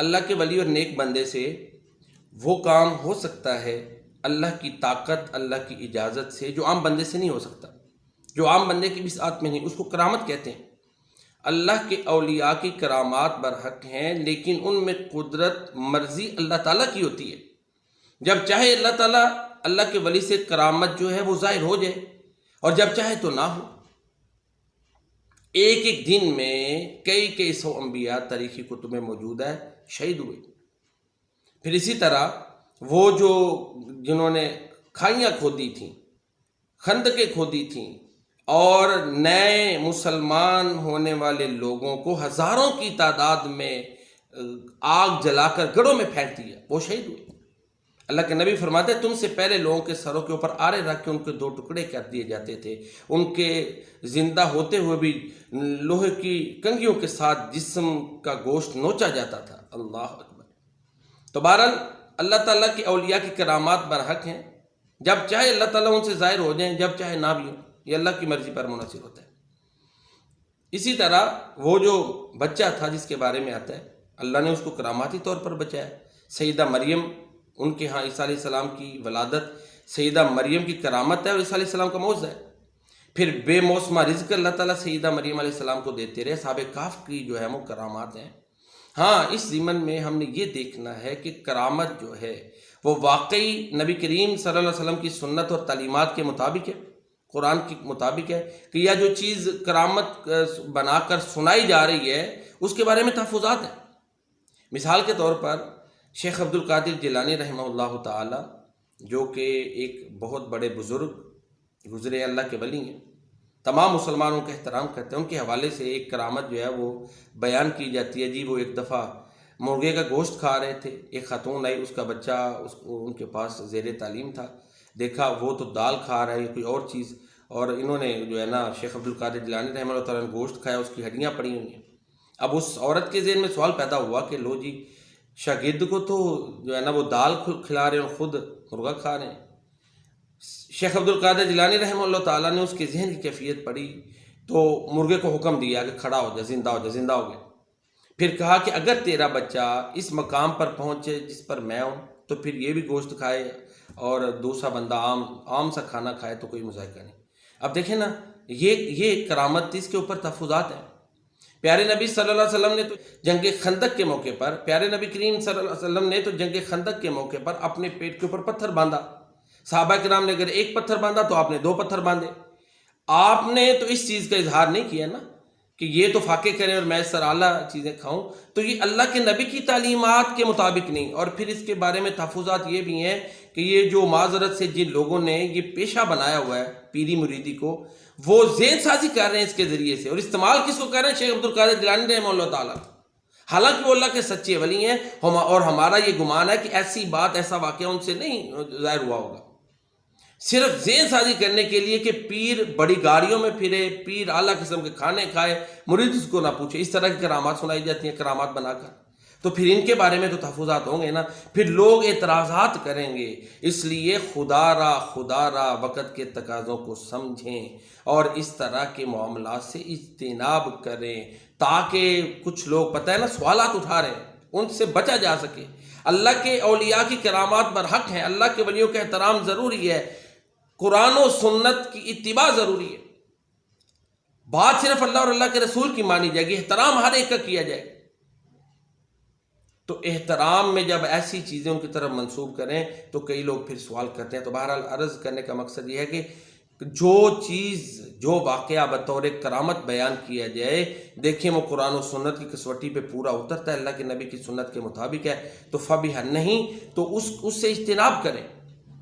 اللہ کے ولی اور نیک بندے سے وہ کام ہو سکتا ہے اللہ کی طاقت، اللہ کی اجازت سے، جو عام بندے سے نہیں ہو سکتا۔ جو عام بندے کی بھی ساتھ میں نہیں، اس کو کرامت کہتے ہیں۔ اللہ کے اولیاء کی کرامات برحق ہیں، لیکن ان میں قدرت، مرضی اللہ تعالیٰ کی ہوتی ہے۔ جب چاہے اللہ تعالیٰ اللہ کے ولی سے کرامت جو ہے وہ ظاہر ہو جائے، اور جب چاہے تو نہ ہو۔ ایک ایک دن میں کئی کئی سو انبیاء، تاریخی کتب میں موجود ہے شہید ہوئے۔ پھر اسی طرح وہ جو جنہوں نے کھائیاں کھودی تھیں، خندقیں کھودی تھیں، اور نئے مسلمان ہونے والے لوگوں کو ہزاروں کی تعداد میں آگ جلا کر گڑوں میں پھینک دیا، وہ شہید ہوئے۔ اللہ کے نبی فرماتے، تم سے پہلے لوگوں کے سروں کے اوپر آرے رکھ کے ان کے دو ٹکڑے کر دیے جاتے تھے۔ ان کے زندہ ہوتے ہوئے بھی لوہے کی کنگیوں کے ساتھ جسم کا گوشت نوچا جاتا تھا۔ اللہ اکبر۔ تو بہرحال اللہ تعالیٰ کی اولیاء کی کرامات برحق ہیں۔ جب چاہے اللہ تعالیٰ ان سے ظاہر ہو جائیں، جب چاہے نہ بھی ہو یہ اللہ کی مرضی پر منحصر ہوتا ہے۔ اسی طرح وہ جو بچہ تھا جس کے بارے میں آتا ہے، اللہ نے اس کو کراماتی طور پر بچایا۔ سیدہ مریم، ان کے ہاں عیسیٰ علیہ السلام کی ولادت، سیدہ مریم کی کرامت ہے اور عیسیٰ علیہ السلام کا موضوع ہے۔ پھر بے موسمہ رزق اللہ تعالیٰ سیدہ مریم علیہ السلام کو دیتے رہے۔ صحابہ کاف کی جو ہے وہ کرامات ہیں۔ ہاں اس ضمن میں ہم نے یہ دیکھنا ہے کہ کرامت جو ہے، وہ واقعی نبی کریم صلی اللہ علیہ وسلم کی سنت اور تعلیمات کے مطابق ہے، قرآن کے مطابق ہے کہ یا جو چیز کرامت بنا کر سنائی جا رہی ہے، اس کے بارے میں تحفظات ہیں۔ مثال کے طور پر شیخ عبد القادر جیلانی رحمہ اللہ تعالی، جو کہ ایک بہت بڑے بزرگ، گزرے اللہ کے ولی ہیں تمام مسلمانوں کا احترام کرتے ہیں۔ ان کے حوالے سے ایک کرامت جو ہے وہ بیان کی جاتی ہے۔ جی وہ ایک دفعہ مرغے کا گوشت کھا رہے تھے۔ ایک خاتون آئی، اس کا بچہ، اس کو ان کے پاس زیر تعلیم تھا۔ دیکھا، وہ تو دال کھا رہا ہے، کوئی اور چیز۔ اور انہوں نے جو ہے نا، شیخ عبد القادر جلانی رحمہ اللہ تعالیٰ نے گوشت کھایا، اس کی ہڈیاں پڑی ہوئی ہیں۔ اب اس عورت کے ذہن میں سوال پیدا ہوا کہ لو جی شاگرد کو تو جو ہے نا، وہ دال کھلا رہے ہیں اور خود مرغا کھا رہے ہیں۔ شیخ عبد القادر جلانی رحمہ اللہ تعالیٰ نے اس کے ذہن کی کیفیت پڑھی تو مرغے کو حکم دیا کہ کھڑا ہو جائے زندہ ہو جائے زندہ ہو گئے پھر کہا کہ اگر تیرا بچہ اس مقام پر پہنچے جس پر میں ہوں، تو پھر یہ بھی گوشت کھائے اور دوسرا بندہ عام عام سا کھانا کھائے تو کوئی مذائقہ نہیں۔ اب دیکھیں نا، یہ یہ کرامت اس کے اوپر تحفظات ہیں۔ پیارے نبی صلی اللہ علیہ وسلم نے تو جنگ خندق کے موقع پر، پیارے نبی کریم صلی اللہ علیہ وسلم نے تو جنگ خندق کے موقع پر اپنے پیٹ کے اوپر پتھر باندھا۔ صحابہ کرام نے اگر ایک پتھر باندھا تو آپ نے دو پتھر باندھے۔ آپ نے تو اس چیز کا اظہار نہیں کیا نا کہ یہ تو فاقے کریں اور میں سر اعلیٰ چیزیں کھاؤں۔ تو یہ اللہ کے نبی کی تعلیمات کے مطابق نہیں، اور پھر اس کے بارے میں تحفظات یہ بھی ہیں کہ یہ جو معذرت سے جن لوگوں نے یہ پیشہ بنایا ہوا ہے پیری مریدی کو، وہ ذہن سازی کر رہے ہیں اس کے ذریعے سے۔ اور استعمال کس کو کر رہے ہیں؟ شیخ عبد القادر جلانی رحمہ اللہ تعالیٰ۔ حالانکہ وہ اللہ کے سچے ولی ہیں اور ہمارا یہ گمان ہے کہ ایسی بات، ایسا واقعہ ان سے نہیں ظاہر ہوا ہوگا۔ صرف ذہن سازی کرنے کے لیے کہ پیر بڑی گاڑیوں میں پھرے، پیر اعلیٰ قسم کے کھانے کھائے، مرید اس کو نہ پوچھے۔ اس طرح کی کرامات سنائی جاتی ہیں، کرامات بنا کر۔ تو پھر ان کے بارے میں تو تحفظات ہوں گے نا۔ پھر لوگ اعتراضات کریں گے۔ اس لیے خدا را خدا را وقت کے تقاضوں کو سمجھیں اور اس طرح کے معاملات سے اجتناب کریں تاکہ کچھ لوگ، پتہ ہے نا، سوالات اٹھا رہے ہیں، ان سے بچا جا سکے۔ اللہ کے اولیاء کی کرامات برحق ہیں۔ اللہ کے ولیوں کا احترام ضروری ہے۔ قرآن و سنت کی اتباع ضروری ہے۔ بات صرف اللہ اور اللہ کے رسول کی مانی جائے گی، احترام ہر ایک کا کیا جائے۔ گا تو احترام میں جب ایسی چیزیں ان کی طرف منسوب کریں، تو کئی لوگ پھر سوال کرتے ہیں۔ تو بہرحال عرض کرنے کا مقصد یہ ہے کہ جو چیز، جو واقعہ بطور کرامت بیان کیا جائے، دیکھیں وہ قرآن و سنت کی کسوٹی پہ پورا اترتا ہے۔ اللہ کے نبی کی سنت کے مطابق ہے۔ تو فبی نہیں، تو اس اس سے اجتناب کریں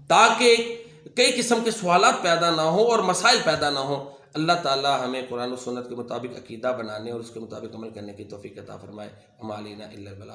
تاکہ کئی قسم کے سوالات پیدا نہ ہوں اور مسائل پیدا نہ ہوں۔ اللہ تعالی ہمیں قرآن و سنت کے مطابق عقیدہ بنانے اور اس کے مطابق عمل کرنے کی توفیق عطا فرمائے۔ ہمالینہ اللہ